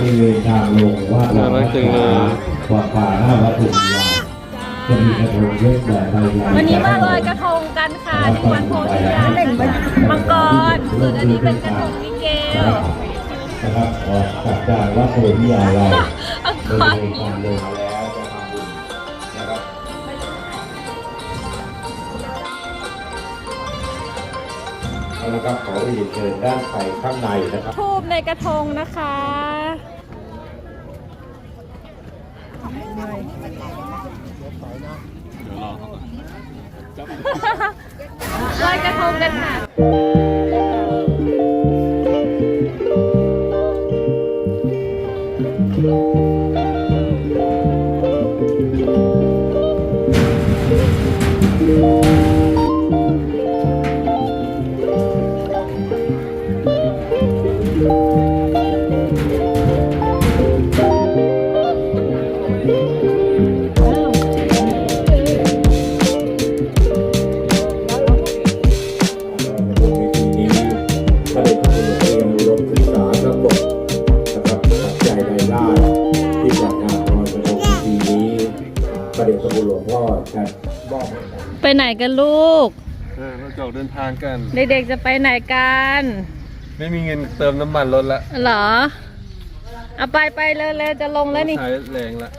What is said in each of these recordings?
บริเวณทางลงว่าดน่ารักจังเลยวัดป่าหน้าวัดตุลยาจะมีกระทงเล็กแบบใบใหญ่วันนี้มาลอยกระทงกันค่ะที่วัดโพธิญาณมังกรส่วนอันนี้เป็นกระทงมิเกลนะครับออกจากจากวัดโพธิยาเราอังบกริรเวณทางลงแล้วจะทำบุญนะครับเอาละครับขอเรียนเชิญด้านไปข้างในนะครับทูบในกระทงนะคะ ลอยกระทงกันค่ะใน กับไปไหนกันลูก เออเราจะออกเดินทางกัน เด็กๆจะไปไหนกันไม่มีเงินเติมน้ำมันรถละเหรอ เอาไปไปเร็วๆจะลงแล้วนี่ ใช้แรงละ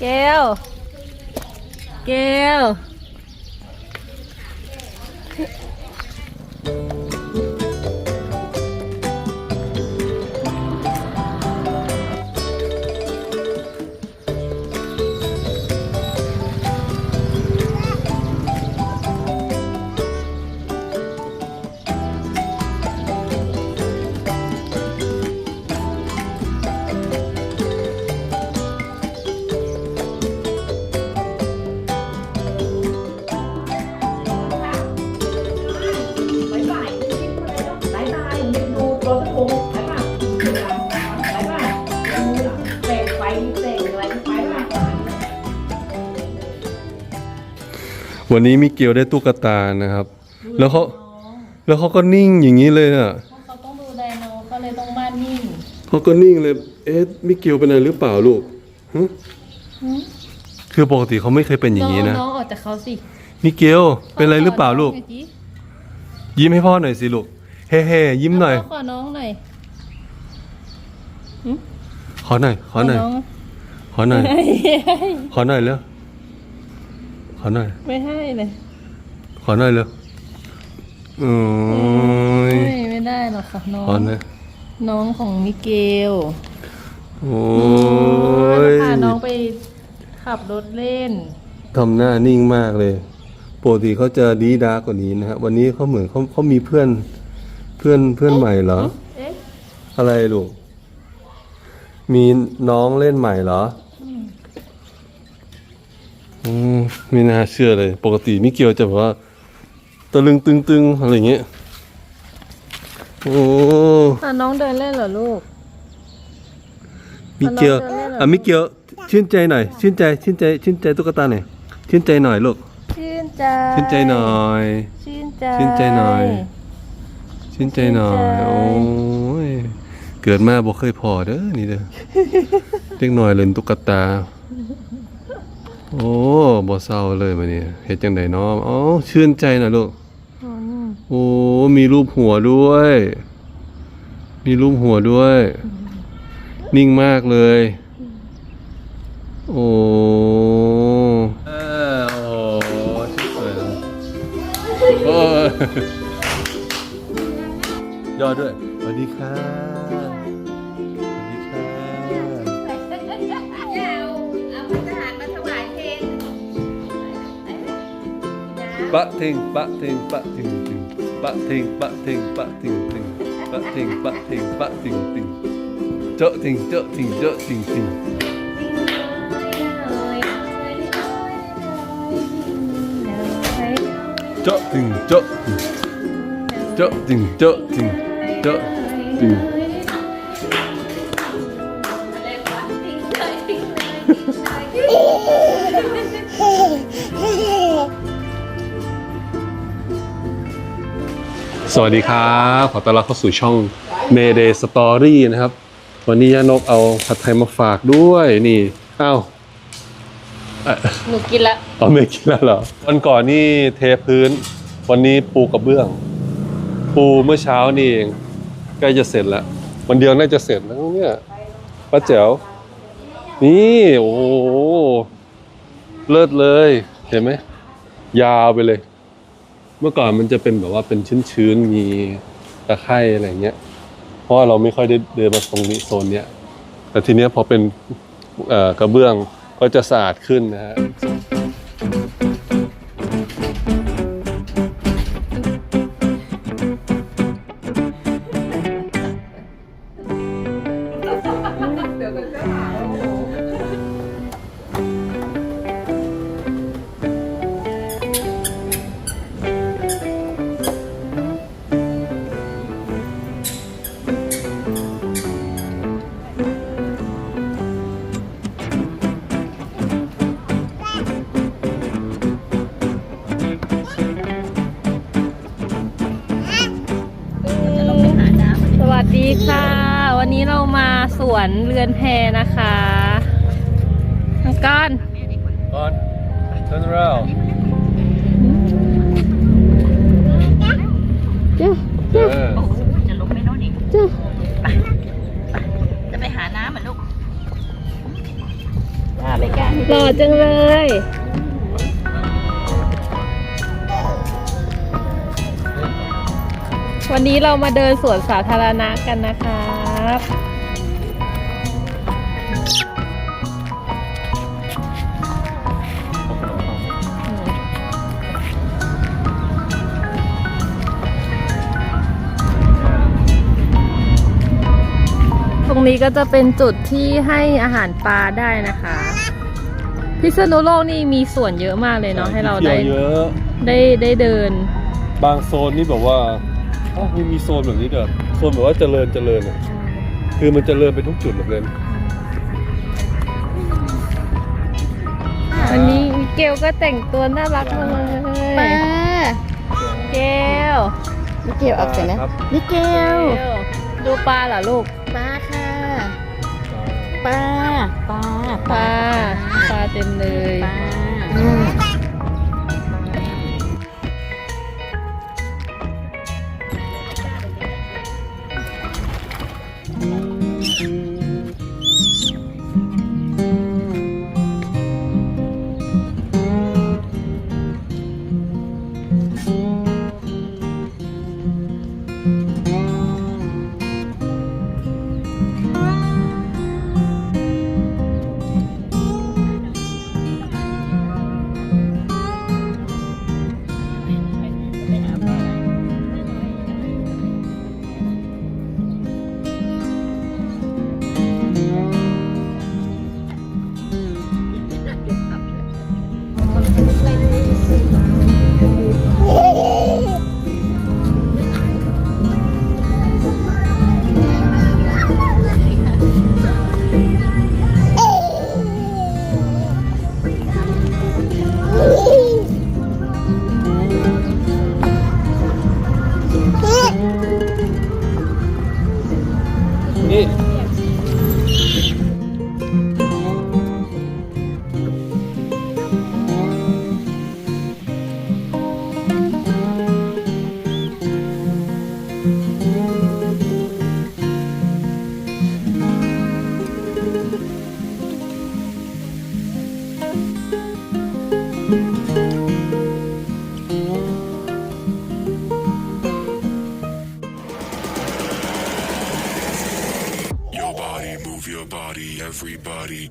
เกลเกล วันนี้มิเกลได้ตุ๊กตานะครับ แล้วเขาแล้วเขาก็นิ่งอย่างนี้เลยอะเขาต้องดูแลน้องก็เลยต้องบ้านนิ่งเขาก็นิ่งเลย เอ๊ะมิเกลเป็นอะไรหรือเปล่าลูกหึคือปกติเขาไม่เคยเป็นอย่างนี้นะน้องออกจากเขาสิมิเกลเป็นอะไรหรือเปล่าลูก ยิ้มให้พ่อหน่อยสิลูกเฮ้เฮ้ยิ้มหน่อยขอน้องหน่อยขอหน่อยขอหน่อยขอหน่อยขอหน่อยเร็ว ขอหน่อย ไม่ให้เลยขอหน่อยเร็วโอ้ยไม่ไม่ได้หรอกค่ะน้อง ขอหน่อย น้องของมิเกล โอ้ยพาน้องไปขับรถเล่น ทำหน้านิ่งมากเลยปกติเขาจะดีดากว่านี้นะฮะ วันนี้เขาเหมือนเขาเขามีเพื่อน เพื่อนเพื่อนใหม่เหรอเอ๊ะอะไรลูก มีน้องเล่นใหม่เหรอ อืมไม่น่าเชื่อเลย ปกติมิเกียวจะแบบว่าตะลึงตึงตึงอะไรอย่างเงี้ยโอ้พาน้องเดินเล่นเหรอลูก มิเกียวเราเดินเล่นเหรออะมิเกียว ชื่นใจหน่อย ชื่นใจ ชื่นใจ ชื่นใจตุ๊กตาหน่อย ชื่นใจหน่อยลูก ชื่นใจ ชื่นใจหน่อย ชื่นใจ ชื่นใจหน่อย ชื่นใจหน่อยชื่นใจโอ้ย เกิดมาบ่เคยพอเด้อนี่เด้อเล็กน้อยเล่นตุ๊กตา โอ้บ่เศร้าเลยมาเนี่ยเฮ็ดจังไดเนาะอ๋อชื่นใจหน่อยลูกอืมโอ้มีรูปหัวด้วย มีรูปหัวด้วย นิ่งมากเลย โอ้เออโอ้ชิบเลยโอ้ยยอดด้วยสวัสดีค่ะส ปะทิงปะทิงปะทิงทิงปะทิงปะทิงปะทิงทิงปะทิงปะทิงปะ สวัสดีครับ ขอต้อนรับเข้าสู่ช่องเมเดย์สตอรี่นะครับ วันนี้ย่านกเอาผัดไทยมาฝากด้วยนี่อ้าวเอ่อหนูกินละเอาไม่กินแล้วเหรอวันก่อนนี่เทพื้น วันนี้ปูกระเบื้อง ปูเมื่อเช้านี่เองใกล้จะเสร็จแล้ววันเดียวน่าจะเสร็จแล้วเนี่ยป้าแจ๋วนี่โอ้โหเลิศเลย เห็นไหมยาวไปเลย เมื่อก่อนมันจะเป็นแบบว่าเป็นชื้นๆมีตะไคร่อะไรเงี้ย เพราะว่าเราไม่ค่อยได้เดินมาตรงนี้โซนเนี้ยแต่ทีเนี้ยพอเป็นเอ่อกระเบื้องก็จะสะอาดขึ้นนะฮะ ค่ะ วันนี้เรามาสวนเรือนแพนะคะน้องก้อนก่อน turn around จ้าเออจะลงไปโน่นอีกจ้าจะไปหาน้ำเหมือนลูกอ่าไปกันหล่อจังเลย วันนี้เรามาเดินสวนสาธารณะกันนะครับตรงนี้ก็จะเป็นจุดที่ให้อาหารปลาได้นะคะ พิษณุโลกนี่มีส่วนเยอะมากเลยเนาะให้เราได้ที่ยวเยอะได้ได้เดิน บางโซนนี่แบบว่า อ๋อมีมีโซนแบบนี้เด้อโซนแบบว่าเจริญเจริญอะคือมันเจริญไปทุกจุดเลยวันนี้มิเกลก็แต่งตัวน่ารักมากเลยป้าเกลมิเกลออกเสียงนะมิเกเกลลดูปลาเหรอลูกป้าค่ะป้าป้าปลาปลาเต็มเลยป้า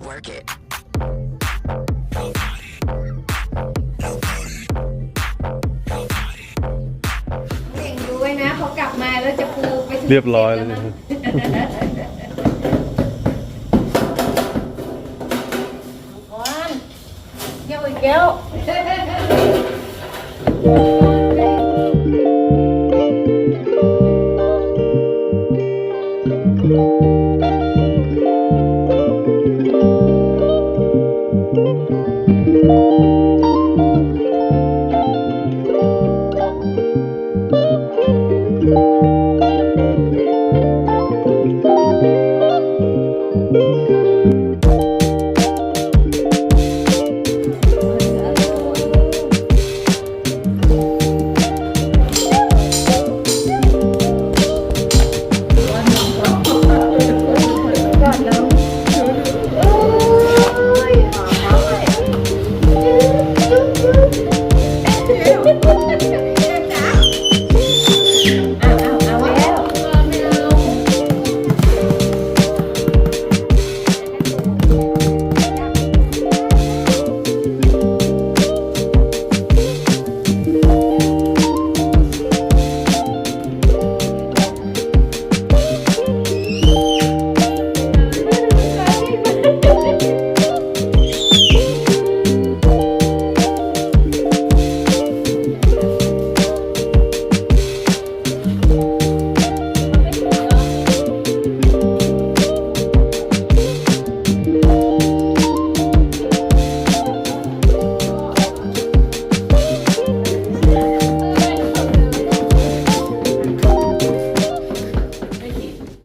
Work it. เก่งดูไว้นะพอกลับมาแล้วจะปูไปถึงเรียบร้อยแล้วนะนะเกี่ยวอีกแล้ว